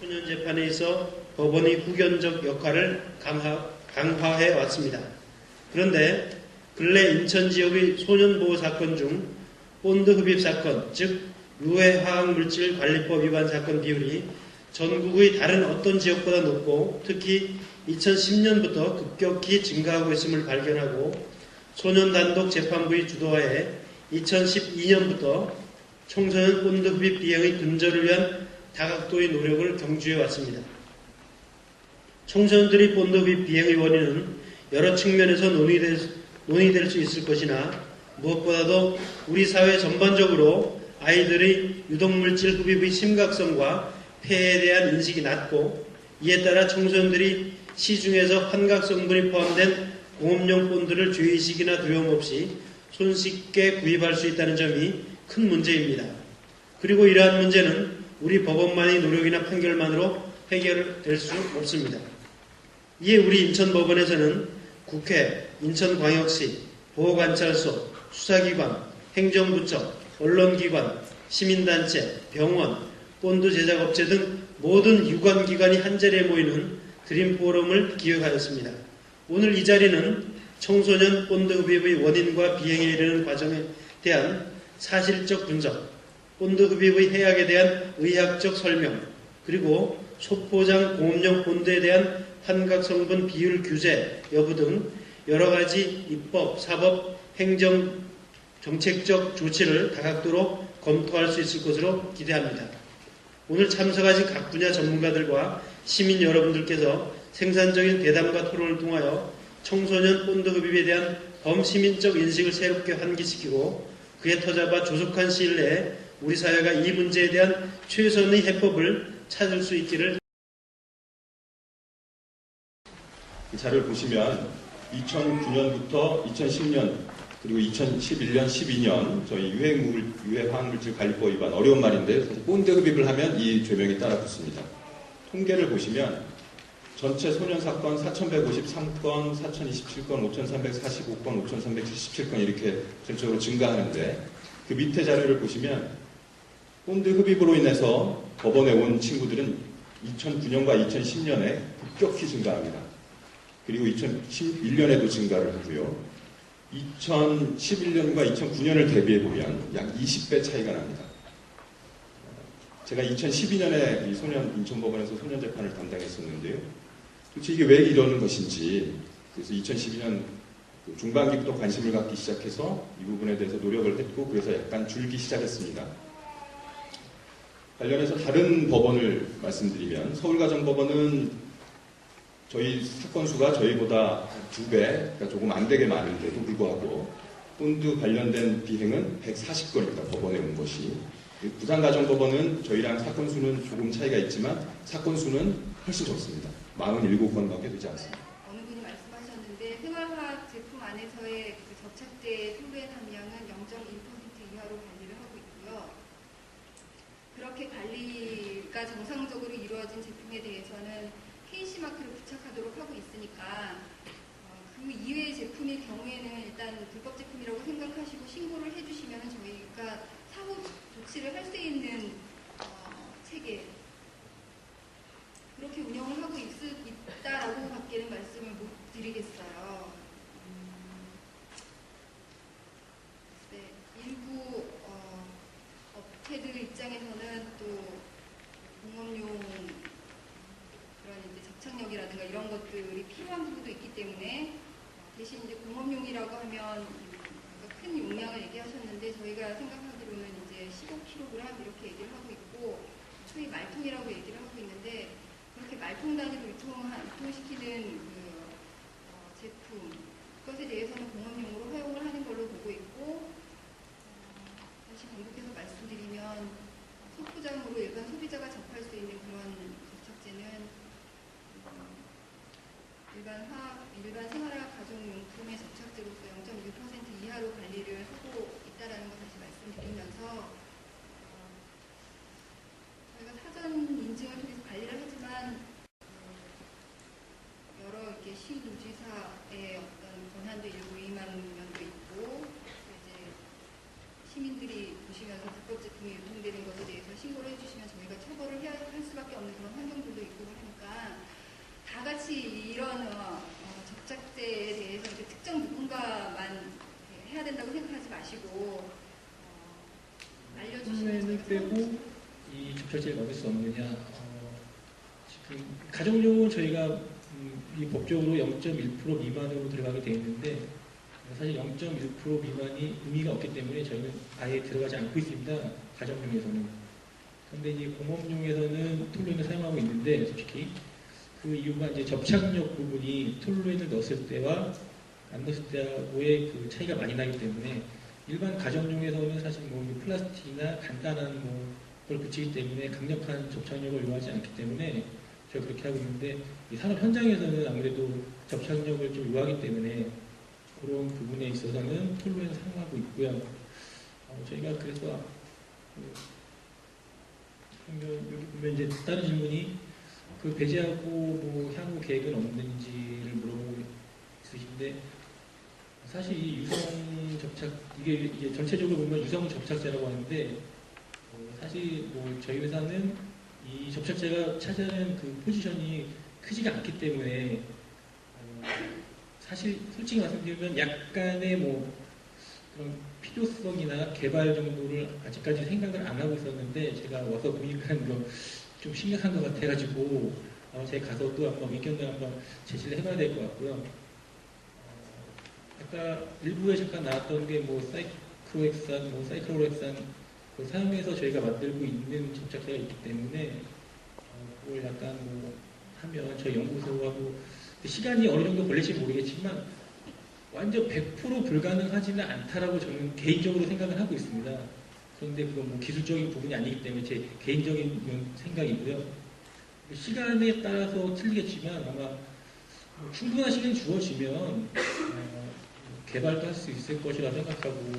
소년 재판에 있어 법원이 후견적 역할을 강화, 강화 해 왔습니다. 그런데 근래 인천 지역의 소년 보호 사건 중 본드 흡입 사건, 즉 유해 화학 물질 관리법 위반 사건 비율이 전국의 다른 어떤 지역보다 높고 특히 2010년부터 급격히 증가하고 있음을 발견하고 소년 단독 재판부의 주도하에 2012년부터 청소년 본드 흡입 비행의 근절을 위한 다각도의 노력을 경주해 왔습니다. 청소년들이 흡입 비행의 원인은 여러 측면에서 논의될, 논의될 수 있을 것이나 무엇보다도 우리 사회 전반적으로 아이들의 유독물질 흡입의 심각성과 폐해에 대한 인식이 낮고 이에 따라 청소년들이 시중에서 환각 성분이 포함된 공업용 본드를 죄의식이나 두려움 없이 손쉽게 구입할 수 있다는 점이 큰 문제입니다. 그리고 이러한 문제는 우리 법원만의 노력이나 판결만으로 해결될 수 없습니다. 이에 우리 인천법원에서는 국회, 인천광역시, 보호관찰소, 수사기관, 행정부처, 언론기관, 시민단체, 병원, 본드 제작업체 등 모든 유관기관이 한자리에 모이는 드림포럼을 기획하였습니다. 오늘 이 자리는 청소년 본드 흡입의 원인과 비행에 이르는 과정에 대한 사실적 분석, 본드 흡입의 해악에 대한 의학적 설명, 그리고 소포장 공업용 본드에 대한 환각 성분 비율 규제 여부 등 여러 가지 입법, 사법, 행정, 정책적 조치를 다각도로 검토할 수 있을 것으로 기대합니다. 오늘 참석하신 각 분야 전문가들과 시민 여러분들께서 생산적인 대담과 토론을 통하여 청소년 흡입에 대한 범시민적 인식을 새롭게 환기시키고 그에 터잡아 조속한 시일 내에 우리 사회가 이 문제에 대한 최선의 해법을 찾을 수 있기를 이 자료를 보시면 2009년부터 2010년 그리고 2011년, 12년 저희 유해물, 유해화학물질 관리법 위반 어려운 말인데 사실 본드 흡입을 하면 이 죄명이 따라 붙습니다. 통계를 보시면 전체 소년 사건 4,153건, 4,027건, 5,345건, 5,377건 이렇게 전적으로 증가하는데 그 밑에 자료를 보시면 본드 흡입으로 인해서 법원에 온 친구들은 2009년과 2010년에 급격히 증가합니다. 그리고 2011년에도 증가를 하고요. 2011년과 2009년을 대비해 보면 약 20배 차이가 납니다. 제가 2012년에 이 소년 인천법원에서 소년 재판을 담당했었는데요. 도대체 이게 왜 이러는 것인지 그래서 2012년 그 중반기부터 관심을 갖기 시작해서 이 부분에 대해서 노력을 했고 그래서 약간 줄기 시작했습니다. 관련해서 다른 법원을 말씀드리면 서울가정법원은 저희 사건 수가 저희보다 두 배, 그러니까 조금 안 되게 많은데도 불구하고 본드 관련된 비행은 140건입니다. 법원에 온 것이. 부산가정법원은 저희랑 사건 수는 조금 차이가 있지만 사건 수는 훨씬 적습니다. 47건밖에 되지 않습니다. 어느 분이 말씀하셨는데 생활화학 제품 안에서의 그 접착제 솔루엔 함량은 0.1% 이하로 관리를 하고 있고요. 그렇게 관리가 정상적으로 이루어진 제품에 대해서는 KC 마크를 부착하도록 하고 있으니까 어, 그 이외의 제품의 경우에는 일단 불법 제품이라고 생각하시고 신고를 해주시면 저희가 사후 조치를 할 수 있는 어, 체계. 그렇게 운영을 하고 있, 있다라고 밖에는 말씀을 못 드리겠어요. 음, 네, 일부 어, 업체들 입장에서는 또 공업용 그런 접착력이라든가 이런 것들이 필요한 부분도 있기 때문에 어, 대신 이제 공업용이라고 하면 음, 큰 용량을 얘기하셨는데 저희가 생각하기로는 이제 15kg 이렇게 얘기를 하고 있고 소위 말통이라고 얘기를 하고 있는데 그렇게 말통 단위로 유통, 유통시키는 그 어, 제품 그것에 대해서는 공업용으로 허용을 하는 걸로 보고 있고 어, 다시 반복해서 말씀드리면 일반 화학, 일반 생활학 가정용품의 접착제로서 0.6% 이하로 관리를 하고 있다는 것을 다시 말씀드리면서 어, 저희가 사전 인증을 통해서 관리를 하지만 어, 여러 이렇게 시도지사의 어떤 권한도 일부 위임한 면도 있고 이제 시민들이 보시면서 불법 제품이 유통되는 것에 대해서 신고를 해주시면 저희가 처벌을 해야 할 수밖에 없는 그런 환경들도 있고 하니까 다 같이 이런 어, 적작제에 대해서 이제 특정 누군가만 해야 된다고 생각하지 마시고 어, 알려주시면 빼고 이 적절제를 막을 수 없느냐 어, 지금 가정용은 저희가 음, 이 법적으로 0.1% 미만으로 들어가게 되어 있는데 사실 0.1% 미만이 의미가 없기 때문에 저희는 아예 들어가지 않고 있습니다. 가정용에서는. 그런데 이 공업용에서는 툴로인을 사용하고 있는데 솔직히 그 이유가 이제 접착력 부분이 톨루엔을 넣었을 때와 안 넣었을 때하고의 그 차이가 많이 나기 때문에 일반 가정용에서는 사실 뭐 플라스틱이나 간단한 뭐걸 붙이기 때문에 강력한 접착력을 요하지 않기 때문에 저희가 그렇게 하고 있는데 이 산업 현장에서는 아무래도 접착력을 좀 요하기 때문에 그런 부분에 있어서는 톨루엔을 사용하고 있고요. 어, 저희가 그래서 그, 여기 보면 이제 다른 질문이 그 배제하고 뭐 향후 계획은 없는지를 물어보고 있으신데 사실 이 유성 접착 이게 이게 전체적으로 보면 유성 접착제라고 하는데 어, 사실 뭐 저희 회사는 이 접착제가 차지하는 그 포지션이 크지가 않기 때문에 어, 사실 솔직히 말씀드리면 약간의 뭐 그런 필요성이나 개발 정도를 아직까지 생각을 안 하고 있었는데 제가 와서 보니까 이거 좀 심각한 것 같아가지고 어, 제가 가서 또 한번 의견을 한번 제시를 해봐야 될 것 같고요. 어, 아까 일부에 잠깐 나왔던 게 뭐 사이클로엑산, 뭐 사이클로렉산 그 사용해서 저희가 만들고 있는 접착제가 있기 때문에 어, 그걸 약간 뭐 하면 저희 연구소하고 시간이 어느 정도 걸릴지 모르겠지만 완전 100% 불가능하지는 않다라고 저는 개인적으로 생각을 하고 있습니다. 그런데 그건 뭐 기술적인 부분이 아니기 때문에 제 개인적인 생각이고요. 시간에 따라서 틀리겠지만 아마 뭐 충분한 시간이 주어지면 어, 개발도 할 수 있을 것이라 생각하고